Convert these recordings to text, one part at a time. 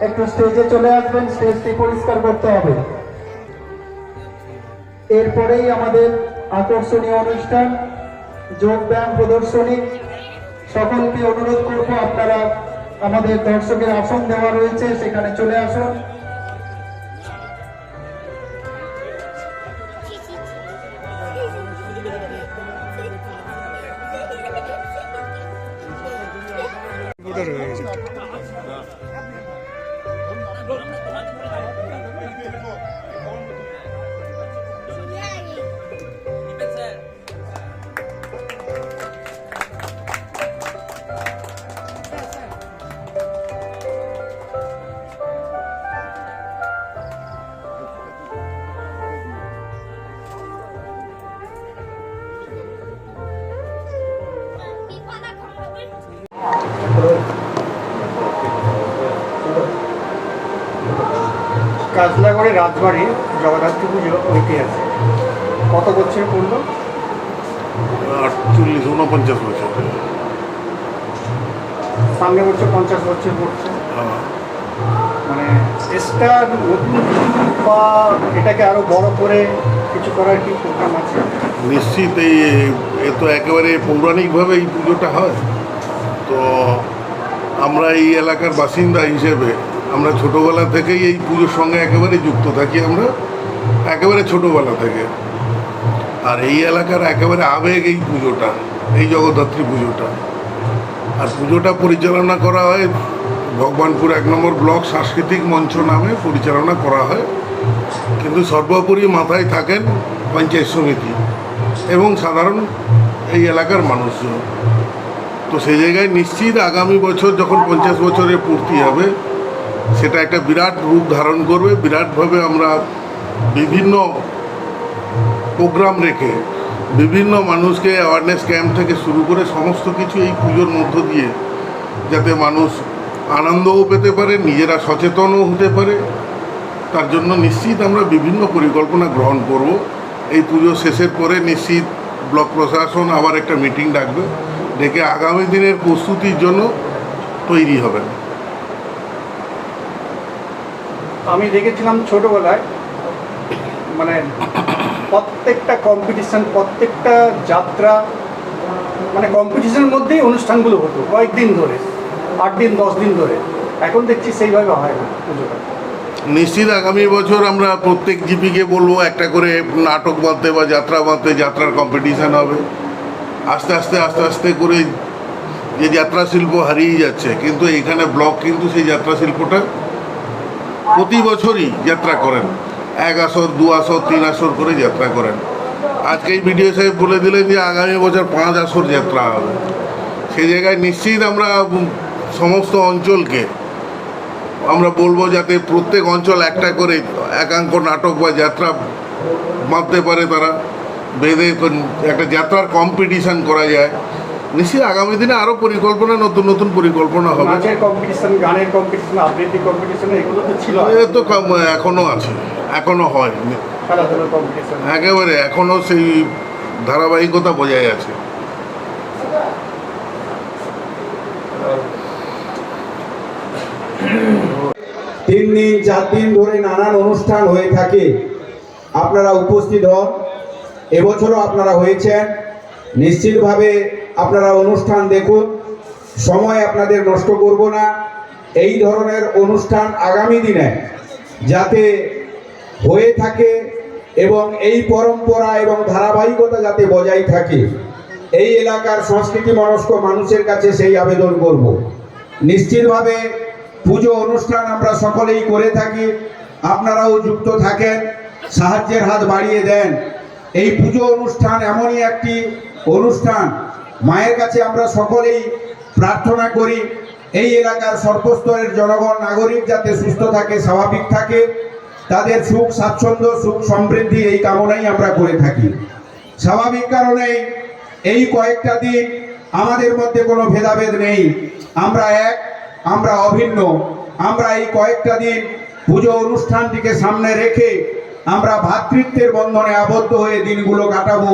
একটু স্টেজে চলে আসবেন স্টেজটি পরিষ্কার করতে হবে। এরপরেই আমাদের আকর্ষণীয় অনুষ্ঠান, যোগ ব্যায়াম প্রদর্শনী। সকলকে অনুরোধ করব আপনারা আমাদের দর্শকের আসন দেওয়া রয়েছে, সেখানে চলে আসুন। কাজলাগড়ে রাজবাড়ির জগদ্ধাত্রী পুজো ঐতিহাসিক। কত বছর পড়ল আটচল্লিশ উনপঞ্চাশ বছর। সামনে বছর পঞ্চাশ বছর পড়ছে। হ্যাঁ। মানে এক্সট্রা নতুন বা এটাকে আরও বড় করে কিছু করার কি প্রোগ্রাম আছে? নিশ্চিত এই এ তো একেবারে পৌরাণিকভাবে এই পুজোটা হয়। তো আমরা এই এলাকার বাসিন্দা হিসেবে আমরা ছোটোবেলা থেকেই এই পুজোর সঙ্গে একেবারে যুক্ত থাকি আমরা, একেবারে ছোটোবেলা থেকে। আর এই এলাকার একেবারে আবেগ এই পুজোটা, এই জগদ্ধাত্রী পুজোটা। আর পুজোটা পরিচালনা করা হয়, ভগবানপুর এক নম্বর ব্লক সাংস্কৃতিক মঞ্চ নামে পরিচালনা করা হয়। কিন্তু সর্বোপরি মাথায় থাকেন পঞ্চায়েত সমিতি এবং সাধারণ এই এলাকার মানুষজন। তো সেই জায়গায় নিশ্চিত আগামী বছর যখন পঞ্চাশ বছরের পূর্তি হবে সেটা একটা বিরাট রূপ ধারণ করবে। বিরাটভাবে আমরা বিভিন্ন প্রোগ্রাম রেখে বিভিন্ন মানুষকে অ্যাওয়ারনেস ক্যাম্প থেকে শুরু করে সমস্ত কিছু এই পুজোর মধ্য দিয়ে যাতে মানুষ আনন্দও পেতে পারে, নিজেরা সচেতনও হতে পারে। তার জন্য নিশ্চিত আমরা বিভিন্ন পরিকল্পনা গ্রহণ করব। এই পুজো শেষের পরে নিশ্চিত ব্লক প্রশাসন আবার একটা মিটিং ডাকবে। ডেকে আগামী দিনের প্রস্তুতির জন্য তৈরি হবেন আমি দেখেছিলাম ছোটবেলায় মানে প্রত্যেকটা কম্পিটিশন প্রত্যেকটা যাত্রা মানে কম্পিটিশনের মধ্যেই অনুষ্ঠানগুলো হতো, কয়েকদিন ধরে আট দিন দশ দিন ধরে। এখন দেখছি সেইভাবে হয় না পুজোটা। নিশ্চিত আগামী বছর আমরা প্রত্যেক জিপিকে বলব একটা করে নাটক বাঁধতে বা যাত্রা বাঁধতে যাত্রার কম্পিটিশান হবে। আস্তে আস্তে আস্তে আস্তে করে যে যাত্রা শিল্প হারিয়ে যাচ্ছে, কিন্তু এখানে ব্লক কিন্তু সেই যাত্রা শিল্পটা প্রতি বছরই যাত্রা করেন। এক আসর, দু আসর, তিন আসর করে যাত্রা করেন। আজকে বিডিও সাহেব বলে দিলেন যে আগামী বছর পাঁচ আসর যাত্রা হবে। সেই জায়গায় নিশ্চিত আমরা সমস্ত অঞ্চলকে, আমরা বলব যাতে প্রত্যেক অঞ্চল একটা করে একাঙ্ক নাটক বা যাত্রা বাঁধতে পারে তারা। বেঁধে একটা যাত্রার কম্পিটিশান করা যায়। নিশ্চয়ই আগামী দিনে আরও পরিকল্পনা নতুন নতুন পরিকল্পনা হবে। নাচের কম্পিটিশন গানের কম্পিটিশন আবৃত্তি কম্পিটিশন এগুলো তো ছিল। এ তো কাম- এখনও আছে এখনও হয় খেলাধুলার কম্পিটিশন একেবারে এখনও সেই ধারাবাহিকতা বজায় আছে। তিন দিন চার দিন ধরে নানান অনুষ্ঠান হয়ে থাকে। আপনারা উপস্থিত হন। এবছরও আপনারা হয়েছেন। নিশ্চিতভাবে আপনারা অনুষ্ঠান দেখুন। সময় আপনাদের নষ্ট করব না। এই ধরনের অনুষ্ঠান আগামী দিনে যাতে হয়ে থাকে এবং এই পরম্পরা এবং ধারাবাহিকতা যাতে বজায় থাকে, এই এলাকার সংস্কৃতি মনস্ক মানুষের কাছে সেই আবেদন করব। নিশ্চিতভাবে পুজো অনুষ্ঠান আমরা সকলেই করে থাকি। আপনারাও যুক্ত থাকেন, সাহায্যের হাত বাড়িয়ে দেন। এই পুজো অনুষ্ঠান এমনই একটি অনুষ্ঠান মায়ের কাছে আমরা সকলেই প্রার্থনা করি, এই এলাকার সর্বস্তরের জনগণ, নাগরিক যাতে সুস্থ থাকে, স্বাভাবিক থাকে, তাদের সুখ, স্বাচ্ছন্দ্য, সুখ সমৃদ্ধি এই কামনাই আমরা করে থাকি। স্বাভাবিক কারণেই এই কয়েকটা দিন আমাদের মধ্যে কোনো ভেদাভেদ নেই। আমরা এক, আমরা অভিন্ন। আমরা এই কয়েকটা দিন পুজো অনুষ্ঠানটিকে সামনে রেখে আমরা ভ্রাতৃত্বের বন্ধনে আবদ্ধ হয়ে দিনগুলো কাটাবো।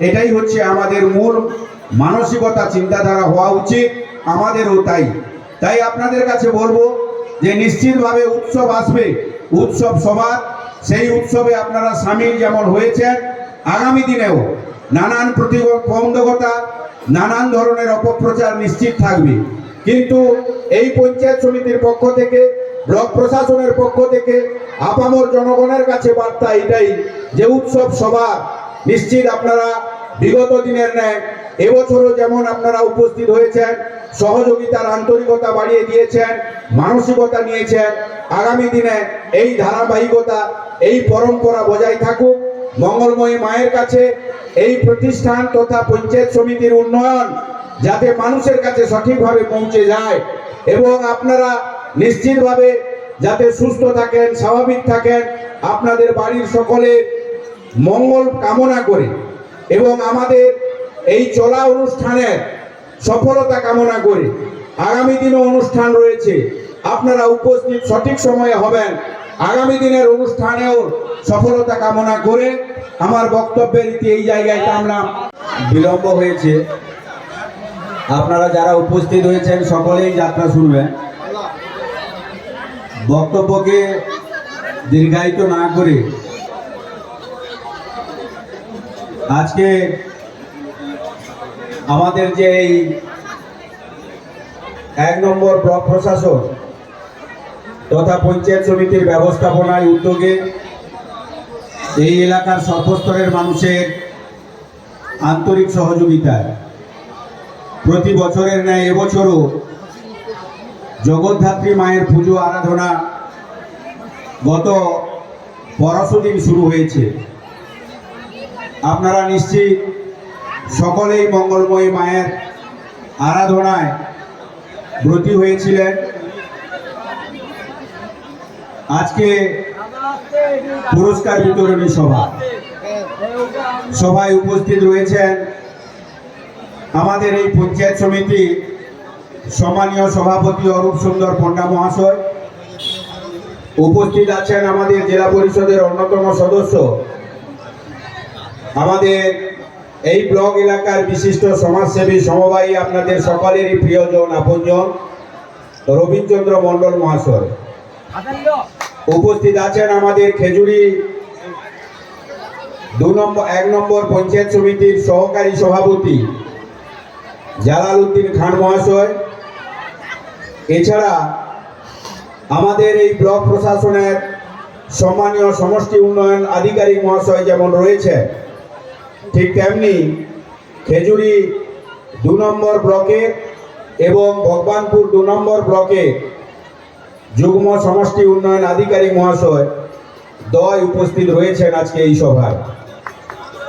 এটাই হচ্ছে আমাদের মূল মানসিকতা, চিন্তাধারা হওয়া উচিত, আমাদেরও তাই। তাই আপনাদের কাছে বলব যে নিশ্চিতভাবে উৎসব আসবে, উৎসব সবার। সেই উৎসবে আপনারা সামিল যেমন হয়েছেন, আগামী দিনেও নানান প্রতিবন্ধকতা, নানান ধরনের অপপ্রচার নিশ্চিত থাকবে। কিন্তু এই পঞ্চায়েত সমিতির পক্ষ থেকে, ব্লক প্রশাসনের পক্ষ থেকে, আপামর জনগণের কাছে বার্তা এটাই যে উৎসব সভা নিশ্চিত আপনারা বিগত দিনের ন্যায় এবছরও যেমন আপনারা উপস্থিত হয়েছেন, সহযোগিতার আন্তরিকতা বাড়িয়ে দিয়েছেন, মানসিকতা নিয়েছেন, আগামী দিনে এই ধারাবাহিকতা, এই পরম্পরা বজায় থাকুক। মঙ্গলময়ী মায়ের কাছে এই প্রতিষ্ঠান তথা পঞ্চায়েত সমিতির উন্নয়ন যাতে মানুষের কাছে সঠিকভাবে পৌঁছে যায় এবং আপনারা নিশ্চিতভাবে যাতে সুস্থ থাকেন, স্বাভাবিক থাকেন, আপনাদের বাড়ির সকলে মঙ্গল কামনা করে এবং আমাদের এই চলা অনুষ্ঠানের সফলতা কামনা করে। আগামী দিনে অনুষ্ঠান রয়েছে। আপনারা উপস্থিত সঠিক সময়ে হবেন। আগামী দিনের অনুষ্ঠানেও সফলতা কামনা করে আমার বক্তব্যের ইতি এই জায়গায় টানলাম বিলম্ব হয়েছে। আপনারা যারা উপস্থিত হয়েছেন, সকলেই যাত্রা শুনবেন। বক্তব্যকে দীর্ঘায়িত না করে আজকে আমাদের যে এই এক নম্বর ব্লক প্রশাসন তথা পঞ্চায়েত সমিতির ব্যবস্থাপনায় উদ্যোগে এই এলাকার সর্বস্তরের মানুষের আন্তরিক সহযোগিতায় প্রতি বছরের ন্যায় এবছরও জগদ্ধাত্রী মায়ের পুজো আরাধনা গত পরশুদিন শুরু হয়েছে। আপনারা নিশ্চিত সকলেই মঙ্গলময়ী মায়ের আরাধনায় ব্রতী হয়েছিলেন। আজকে পুরস্কার বিতরণী সভা। সভায় উপস্থিত রয়েছেন আমাদের এই পঞ্চায়েত সমিতি সম্মানীয় সভাপতি অরূপ সুন্দর পণ্ডা মহাশয়। উপস্থিত আছেন আমাদের জেলা পরিষদের অন্যতম সদস্য আমাদের এই ব্লক এলাকার বিশিষ্ট সমাজসেবী সমবায়ী আপনাদের সকলেরই প্রিয়জন, আপনজন, রবীন্দ্রচন্দ্র মণ্ডল মহাশয়। উপস্থিত আছেন আমাদের খেজুরি দু নম্বর, এক নম্বর পঞ্চায়েত সমিতির সহকারী সভাপতি জালাল উদ্দিন খান মহাশয়। এছাড়া আমাদের এই ব্লক প্রশাসনের সম্মানীয় সমষ্টি উন্নয়ন আধিকারিক মহাশয় যেমন রয়েছে ঠিক তেমনি খেজুরি দু নম্বর ব্লকে এবং ভগবানপুর দু নম্বর ব্লকে যুগ্ম সমষ্টি উন্নয়ন আধিকারিক মহাশয় দয় উপস্থিত রয়েছেন আজকে এই সভায়।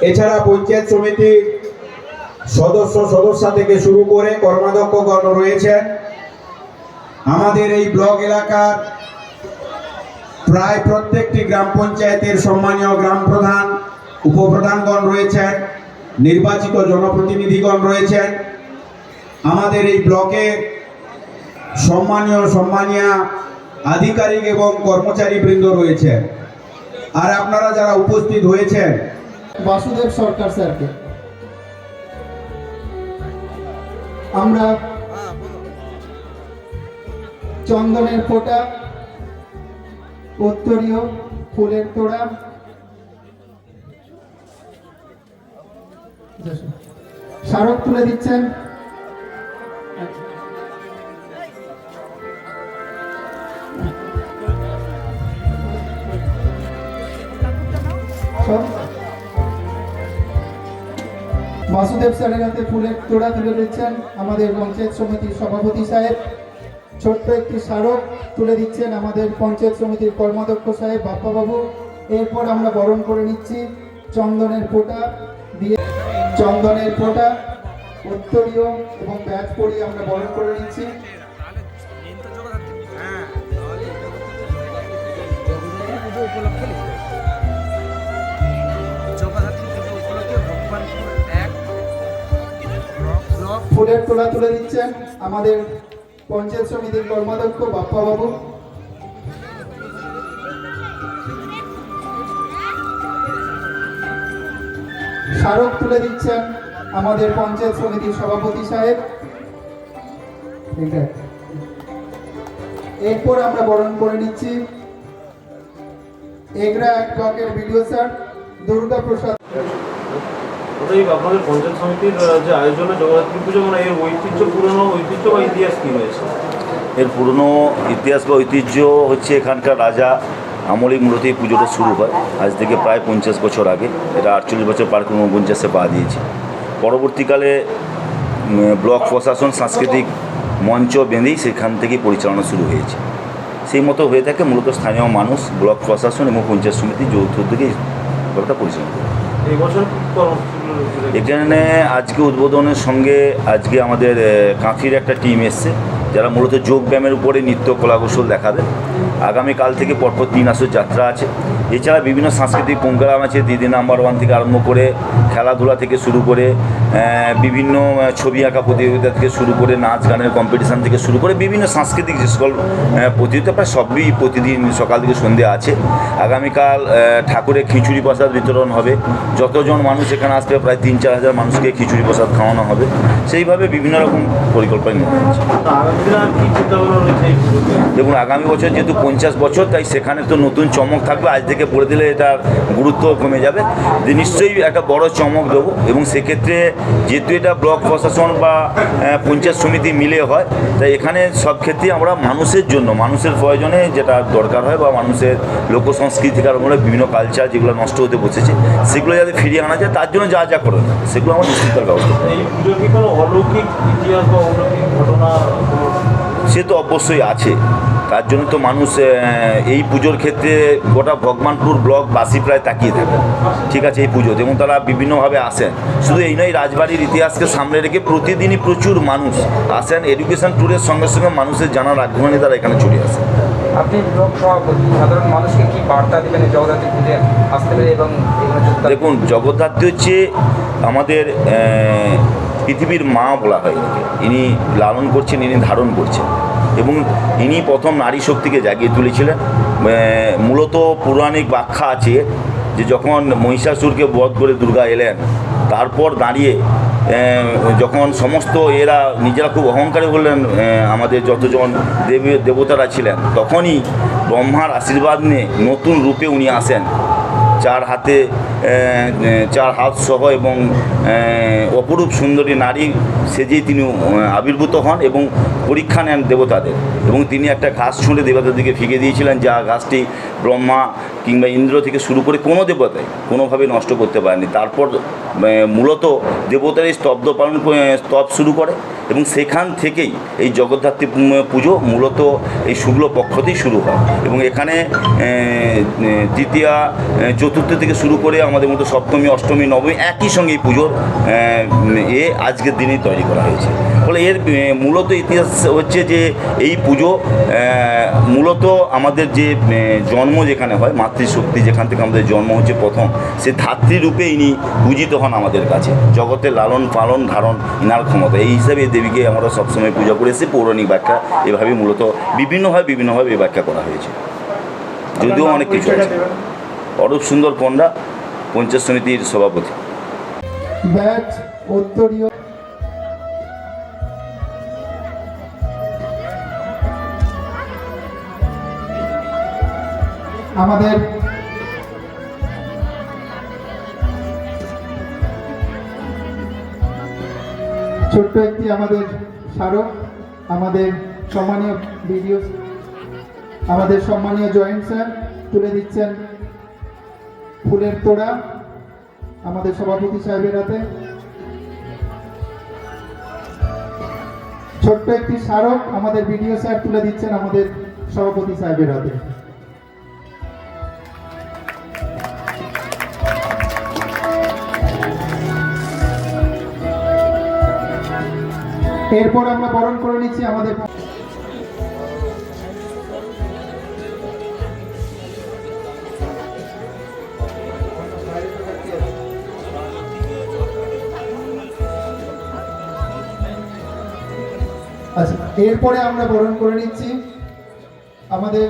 এছাড়া পঞ্চায়েত সমিতির সদস্য সদস্যা থেকে শুরু করে কর্মাধ্যক্ষগণ রয়েছেন। আমাদের এই ব্লক এলাকার প্রায় প্রত্যেকটি গ্রাম পঞ্চায়েতের সম্মানীয় গ্রাম প্রধান উপপ্রধানগণ রয়েছেন, নির্বাচিত জনপ্রতিনিধিগণ রয়েছেন। আমাদের এই ব্লকে সম্মানীয় সম্মানীয় আধিকারিক এবং কর্মচারী বৃন্দ রয়েছেন। আর আপনারা যারা উপস্থিত হয়েছেন, বাসুদেব সরকার স্যারকে। আমরা চন্দনের ফোঁটা, উত্তরীয় ফুলের তোড়া স্মারক তুলে দিচ্ছেন। বাসুদেব স্যারের হাতে ফুলের তোড়া তুলে দিচ্ছেন আমাদের পঞ্চায়েত সমিতির সভাপতি সাহেব। ছোট্ট একটি স্মারক তুলে দিচ্ছেন আমাদের পঞ্চায়েত সমিতির কর্মাধ্যক্ষ সাহেব, বাপ্পাবাবু। এরপর আমরা বরণ করে নিচ্ছি চন্দনের ফোঁটা দিয়ে। চন্দনের ফোঁটা, উত্তরীয় এবং ব্যাচ পরিয়ে আমরা বরণ করে নিচ্ছি। ফুলের তোড়া তুলে দিচ্ছেন আমাদের পঞ্চায়েত সমিতির কর্মাধ্যক্ষ বাপ্পাবাবু। স্মারক তুলে দিচ্ছেন আমাদের পঞ্চায়েত সমিতির সভাপতি সাহেব। ঠিক আছে এরপর আমরা বরণ করে নিচ্ছি। এগরা এক ব্লকের ভিডিও স্যার দুর্গা প্রসাদ। ওটাই আপনাদের পঞ্চায়েত সমিতির যে আয়োজনে জগদ্ধাত্রী পুজো মানে এর ঐতিহ্য পুরনো ঐতিহ্য বা ইতিহাস কি রয়েছে? এর পুরনো ইতিহাস বা ঐতিহ্য হচ্ছে এখানকার রাজা আমলেই মূলত এই পুজোটা শুরু হয়। আজ থেকে প্রায় পঞ্চাশ বছর আগে। এটা আটচল্লিশ বছর পার করে উনপঞ্চাশে পা দিয়েছে। পরবর্তীকালে ব্লক প্রশাসন সাংস্কৃতিক মঞ্চ বেঁধেই সেখান থেকেই পরিচালনা শুরু হয়েছে। সেই মতো হয়ে থাকে মূলত স্থানীয় মানুষ ব্লক প্রশাসন এবং পঞ্চায়েত সমিতি যৌথ উদ্যোগে ব্যাপারটা পরিচালনা করে? এখানে আজকে উদ্বোধনের সঙ্গে আজকে আমাদের কাঁথির একটা টিম এসছে। যারা মূলত যোগব্যায়ামের উপরে নৃত্য কলাকৌশল দেখাবে আগামীকাল থেকে পরপর তিন আসর যাত্রা আছে। এছাড়া বিভিন্ন সাংস্কৃতিক প্রোগ্রাম আছে, দিদি নাম্বার ওয়ান থেকে আরম্ভ করে খেলাধুলা থেকে শুরু করে বিভিন্ন ছবি আঁকা প্রতিযোগিতা থেকে শুরু করে, নাচ গানের কম্পিটিশান থেকে শুরু করে বিভিন্ন সাংস্কৃতিক যে সকল প্রতিযোগিতা প্রায় সবই প্রতিদিন সকাল থেকে সন্ধে আছে। আগামীকাল ঠাকুরের খিচুড়ি প্রসাদ বিতরণ হবে। যতজন মানুষ এখানে আসবে, প্রায় তিন চার হাজার মানুষকে খিচুড়ি প্রসাদ খাওয়ানো হবে। সেইভাবে বিভিন্ন রকম পরিকল্পনা নেওয়া হয়েছে দেখুন, আগামী বছর যেহেতু পঞ্চাশ বছর, তাই সেখানে তো নতুন চমক থাকবে। আজ থেকে বলে দিলে এটার গুরুত্ব কমে যাবে। যে নিশ্চয়ই একটা বড় চমক দেবো এবং সেক্ষেত্রে যেহেতু এটা ব্লক প্রশাসন বা পঞ্চায়েত সমিতি মিলে হয় তাই এখানে সব ক্ষেত্রেই আমরা মানুষের জন্য মানুষের প্রয়োজনে যেটা দরকার হয় বা মানুষের লোক সংস্কৃতিক আর বিভিন্ন কালচার যেগুলো নষ্ট হতে বসেছে সেগুলো যাতে ফিরিয়ে আনা যায় তার জন্য যা যা করে সেগুলো আমরা নিশ্চিত ব্যবস্থা সে তো অবশ্যই আছে। তার জন্য তো মানুষ এই পুজোর ক্ষেত্রে গোটা ভগবানপুর ব্লক বাসি প্রায় তাকিয়ে থাকে। ঠিক আছে এই পুজোতে এবং তারা বিভিন্নভাবে আসেন। শুধু এই নয় রাজবাড়ির ইতিহাসকে সামনে রেখে প্রতিদিনই প্রচুর মানুষ আসেন। এডুকেশন ট্যুরের সঙ্গে সঙ্গে মানুষের জানার আগ্রহ নিয়ে তারা এখানে চলে আসে আপনি ব্লক সভাপতি সাধারণ মানুষকে কি বার্তা দেবেন জগদ্ধাত্রী পুজো আসতে পেরে এবং দেখুন জগদ্ধাত্রী হচ্ছে আমাদের পৃথিবীর মা বলা হয় ইনি লালন করছেন ইনি ধারণ করছেন। এবং ইনি প্রথম নারী শক্তিকে জাগিয়ে তুলেছিলেন। মূলত পৌরাণিক ব্যাখ্যা আছে যে যখন মহিষাসুরকে বধ করে দুর্গা এলেন তারপর দাঁড়িয়ে যখন সমস্ত এরা নিজেরা খুব অহংকারী আহ, আমাদের যতজন দেবী দেবতারা ছিলেন তখনই ব্রহ্মার আশীর্বাদ নিয়ে নতুন রূপে উনি আসেন। চার হাতে চার হাত সহ এবং অপরূপ সুন্দরী নারী সেজেই তিনি আবির্ভূত হন এবং পরীক্ষা নেন দেবতাদের। এবং তিনি একটা ঘাস ছুঁড়ে দেবতার দিকে ফিকে দিয়েছিলেন, যা ঘাসটি ব্রহ্মা কিংবা ইন্দ্র থেকে শুরু করে কোনো দেবতাই কোনোভাবে নষ্ট করতে পারেনি তারপর মূলত দেবতার এই স্তব্ধ পালন স্তব শুরু করে। এবং সেখান থেকেই এই জগদ্ধাত্রী পুজো মূলত এই শুক্ল পক্ষতেই শুরু হয়। এবং এখানে দ্বিতীয়া চতুর্থ থেকে শুরু করে আমাদের মতো সপ্তমী, অষ্টমী, নবমী একই সঙ্গে এই পুজোর এ, আজকের দিনেই তৈরি করা হয়েছে। ফলে এর মূলত ইতিহাস হচ্ছে যে এই পুজো মূলত আমাদের যে জন্ম যেখানে হয়, মাতৃশক্তি যেখান থেকে আমাদের জন্ম হচ্ছে প্রথম, সে ধাত্রী রূপে ইনি পূজিত হন আমাদের কাছে। জগতের লালন পালন ধারণ ইনার ক্ষমতা। এই হিসাবে দেবীকে আমরা সবসময় পূজা করে এসে পৌরাণিক ব্যাখ্যা এভাবেই মূলত বিভিন্নভাবে বিভিন্নভাবে ব্যাখ্যা করা হয়েছে। যদিও অনেক কিছু আছে। অরূপ সুন্দর পণ্ডা পঞ্চায়েত সমিতির সভাপতি। ব্যাচ, উত্তরীয় আমাদের ছোট্ট একটি আমাদের স্মারক, আমাদের সম্মানীয় ভিডিও আমাদের সম্মানীয় জয়েন্ট স্যার তুলে দিচ্ছেন ফুলের তোড়া আমাদের সভাপতি সাহেবের হাতে। ছোট্ট একটি স্মারক আমাদের ভিডিও স্যার তুলে দিচ্ছেন আমাদের সভাপতি সাহেবের হাতে। এরপর আমরা বরণ করে নিচ্ছি আমাদের আচ্ছা এরপরে আমরা বরণ করে নিচ্ছি আমাদের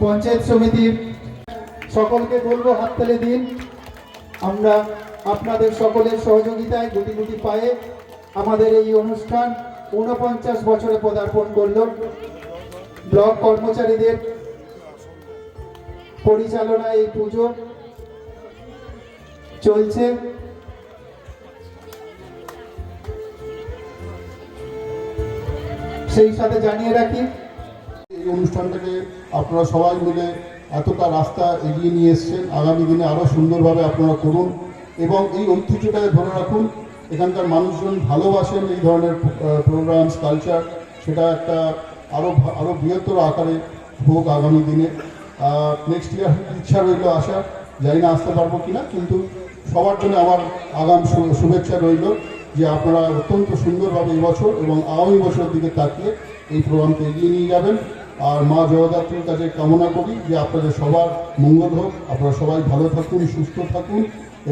পঞ্চায়েত সমিতির সকলকে বলব হাততালি দিন। আমরা আপনাদের সকলের সহযোগিতায় গুটি গুটি পায়ে আমাদের এই অনুষ্ঠান ঊনপঞ্চাশ বছরে পদার্পণ করল। ব্লক কর্মচারীদের পরিচালনায় এই পুজো চলছে। সেই সাথে জানিয়ে রাখি, এই অনুষ্ঠানটাকে আপনারা সবাই মিলে এতটা রাস্তা এগিয়ে নিয়ে এসছেন। আগামী দিনে আরও সুন্দরভাবে আপনারা করুন এবং এই ঐতিহ্যটাকে ধরে রাখুন। এখানকার মানুষজন ভালোবাসেন এই ধরনের প্রোগ্রামস কালচার সেটা একটা আরও আরও বৃহত্তর আকারে হোক আগামী দিনে। নেক্সট ইয়ার ইচ্ছা রইল আসার, জানি না আসতে পারব কিনা, কিন্তু সবার জন্য আমার আগাম শুভেচ্ছা রইল যে আপনারা অত্যন্ত সুন্দরভাবে এই বছর এবং আগামী বছরের দিকে তাকিয়ে এই প্রোগ্রামকে এগিয়ে নিয়ে যাবেন। আর মা জগদ্ধাত্রীর কাছে কামনা করি যে আপনাদের সবার মঙ্গল হোক। আপনারা সবাই ভালো থাকুন, সুস্থ থাকুন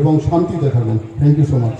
এবং শান্তিতে থাকুন। Thank you so much